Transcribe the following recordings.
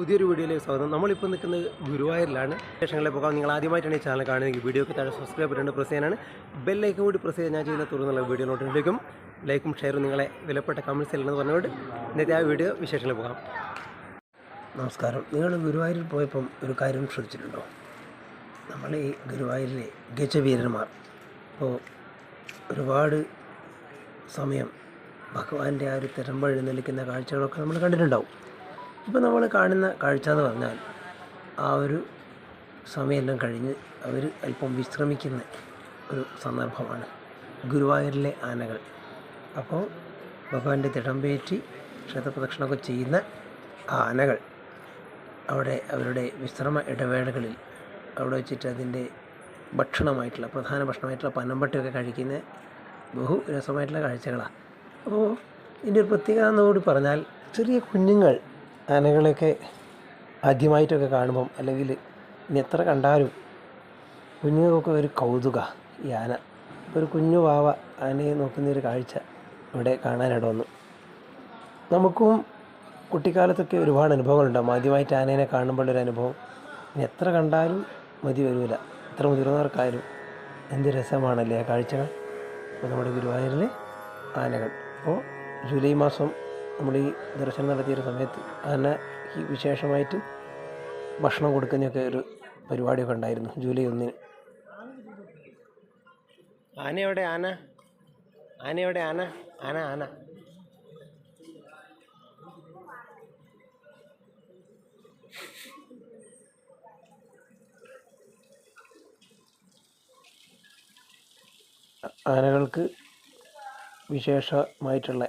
പുതിയൊരു വീഡിയോയിലേക്ക് സ്വാഗതം. നമ്മളിപ്പോൾ നിൽക്കുന്നത് ഗുരുവായൂരിലാണ്. വിശേഷങ്ങളെ പോകാം. നിങ്ങൾ ആദ്യമായിട്ടാണ് ഈ ചാനൽ കാണുന്നതെങ്കിൽ വീഡിയോക്ക് താഴെ സബ്സ്ക്രൈബ് ചെയ്യേണ്ട പ്രസ് ചെയ്യാനാണ്. ബെല്ലൈക്കും കൂടി പ്രസ് ചെയ്ത് ഞാൻ ചെയ്യുന്ന തുറന്നുള്ള വീഡിയോ നോട്ടിഫിക്കും ലൈക്കും ഷെയറും നിങ്ങളെ വിലപ്പെട്ട കമൻസ് എന്ന് പറഞ്ഞുകൊണ്ട് ഇന്നത്തെ ആ വീഡിയോ വിശേഷങ്ങളിൽ പോകാം. നമസ്കാരം. നിങ്ങൾ ഗുരുവായൂരിൽ പോയപ്പം ഒരു കാര്യം ശ്രദ്ധിച്ചിട്ടുണ്ടോ? നമ്മൾ ഈ ഗുരുവായൂരിലെ ഗജവീരന്മാർ. ഇപ്പോൾ ഒരുപാട് സമയം ഭഗവാന്റെ ആ ഒരു തിരമ്പെഴുന്നള്ളിക്കുന്ന കാഴ്ചകളൊക്കെ നമ്മൾ കണ്ടിട്ടുണ്ടാവും. ഇപ്പോൾ നമ്മൾ കാണുന്ന കാഴ്ച എന്ന് പറഞ്ഞാൽ ആ ഒരു സമയമെല്ലാം കഴിഞ്ഞ് അവർ അല്പം വിശ്രമിക്കുന്ന ഒരു സന്ദർഭമാണ് ഗുരുവായൂരിലെ ആനകൾ. അപ്പോൾ ഭഗവാന്റെ തിടമ്പേറ്റി ക്ഷേത്രപ്രദക്ഷിണമൊക്കെ ചെയ്യുന്ന ആ ആനകൾ അവിടെ അവരുടെ വിശ്രമ ഇടവേളകളിൽ അവിടെ വെച്ചിട്ട് അതിന്റെ ഭക്ഷണമായിട്ടുള്ള പ്രധാന ഭക്ഷണമായിട്ടുള്ള പനമ്പട്ടിയൊക്കെ കഴിക്കുന്ന ബഹു രസമായിട്ടുള്ള കാഴ്ചകളാണ് അപ്പോൾ ഇതിന്റെ ഒരു പ്രത്യേകത എന്നുകൂടി പറഞ്ഞാൽ ചെറിയ കുഞ്ഞുങ്ങൾ ആനകളെയൊക്കെ ആദ്യമായിട്ടൊക്കെ കാണുമ്പം അല്ലെങ്കിൽ ഇനി എത്ര കണ്ടാലും കുഞ്ഞുങ്ങൾക്കൊക്കെ ഒരു കൗതുക ഈ ആന. ഒരു കുഞ്ഞു വാവ ആനയെ നോക്കുന്ന ഒരു കാഴ്ച ഇവിടെ കാണാനിട വന്നു. നമുക്കും കുട്ടിക്കാലത്തൊക്കെ ഒരുപാട് അനുഭവങ്ങളുണ്ടാകും ആദ്യമായിട്ട് ആനേനെ കാണുമ്പോഴൊരു അനുഭവം ഇനി എത്ര കണ്ടാലും മതി വരില്ല എത്ര മുതിർന്നവർക്കായാലും എന്ത് രസമാണല്ലേ ആ കാഴ്ചകൾ? അപ്പോൾ നമ്മുടെ ഗുരുവായൂരിലെ ആനകൾ. അപ്പോൾ ജൂലൈ മാസം നമ്മൾ ഈ ദർശനം നടത്തിയൊരു സമയത്ത് ഈ വിശേഷമായിട്ട് ഭക്ഷണം കൊടുക്കുന്നൊക്കെ ഒരു പരിപാടിയൊക്കെ ഉണ്ടായിരുന്നു ജൂലൈ ഒന്നിന്. ആന എവിടെ? ആന? ആന എവിടെ? ആന? ആന ആന. ആനകൾക്ക് വിശേഷമായിട്ടുള്ള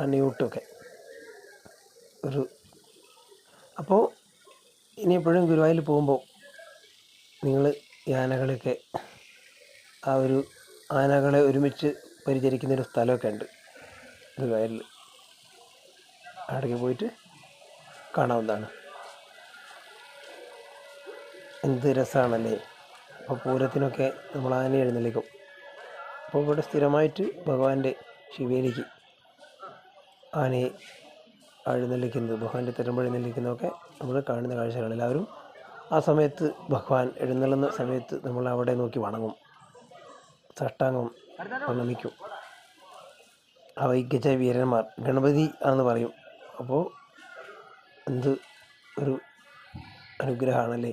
അണിയൂട്ടൊക്കെ ഒരു അപ്പോൾ ഇനി എപ്പോഴും ഗുരുവായൂർ പോകുമ്പോൾ നിങ്ങൾ ഈ ആനകളെയൊക്കെ ആ ഒരു ആനകളെ ഒരുമിച്ച് പരിചരിക്കുന്ന ഒരു സ്ഥലമൊക്കെ ഉണ്ട് ഗുരുവായൂരിൽ. അവിടേക്ക് പോയിട്ട് കാണാവുന്നതാണ്. എന്ത് രസമാണല്ലേ അപ്പോൾ പൂരത്തിനൊക്കെ നമ്മൾ ആന എഴുന്നള്ളിക്കും. അപ്പോൾ ഇവിടെ സ്ഥിരമായിട്ട് ഭഗവാന്റെ ശിവേലിക്ക് ആനയെ എഴുന്നള്ളിക്കുന്നത് ഭഗവാന്റെ തിരുമ്പ് എഴുന്നള്ളിക്കുന്നതൊക്കെ നമ്മൾ കാണുന്ന കാഴ്ചകളിൽ എല്ലാവരും ആ സമയത്ത് ഭഗവാൻ എഴുന്നള്ളുന്ന സമയത്ത് നമ്മൾ അവിടെ നോക്കി വണങ്ങും സഷ്ടാംഗം ആ വൈകിച്ച വീരന്മാർ ഗണപതി ആണെന്ന് പറയും. അപ്പോൾ എന്ത് ഒരു അനുഗ്രഹമാണല്ലേ?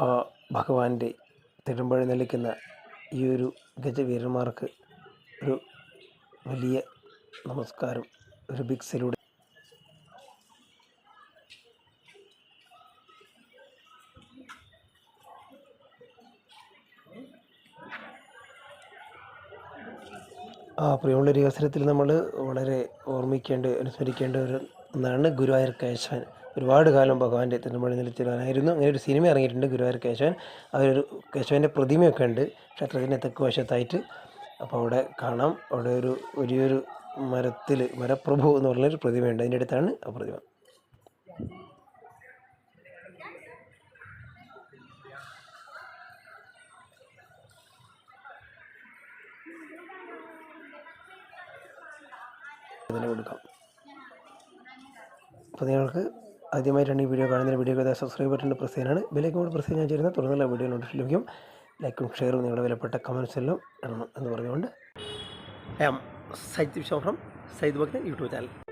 ആ ഭഗവാന്റെ തിരുമ്പഴി നിൽക്കുന്ന ഈ ഒരു ഗജവീരന്മാർക്ക് ഒരു വലിയ നമസ്കാരം. റുബിക്സിലൂടെ ആ പ്രിയമുള്ള ഒരു അവസരത്തിൽ നമ്മൾ വളരെ ഓർമ്മിക്കേണ്ട അനുസ്മരിക്കേണ്ട ഒരു ഒന്നാണ് ഗുരുവായൂർ കേശവൻ. ഒരുപാട് കാലം ഭഗവാന്റെ തിരുമണി നിലത്തിലായിരുന്നു അങ്ങനെ ഒരു സിനിമ ഇറങ്ങിയിട്ടുണ്ട് ഗുരുവായൂർ കേശവൻ. അതൊരു കേശവന്റെ പ്രതിമയൊക്കെ ഉണ്ട്. ക്ഷേത്രത്തിന്റെ തെക്ക് വശത്തായിട്ട്. അപ്പോൾ അവിടെ കാണാം. അവിടെ ഒരു വലിയൊരു മരത്തിൽ മരപ്രഭു എന്ന് പറഞ്ഞൊരു പ്രതിമയുണ്ട്. അതിന്റെ അടുത്താണ് ആ പ്രതിമ. കൊടുക്കാം. അപ്പോൾ നിങ്ങൾക്ക് ആദ്യമായിട്ടാണ് ഈ വീഡിയോ കാണുന്ന വീഡിയോ സബ്സ്ക്രൈബ് ബട്ടന്റെ പ്രസ് ചെയ്യാനാണ്. ബില്ലേക്ക് കൂടി പ്രസ് ചെയ്യാൻ ചേരുന്ന തുടർന്നുള്ള വീഡിയോ നോട്ടിഫിക്കേഷൻ ലഭിക്കും. ലൈക്കും ഷെയറും നിങ്ങളുടെ വിലപ്പെട്ട കമൻസ് എല്ലാം ഇടണം എന്ന് പറഞ്ഞുകൊണ്ട് I Syed Vishwam from Syed Bhakti YouTube channel.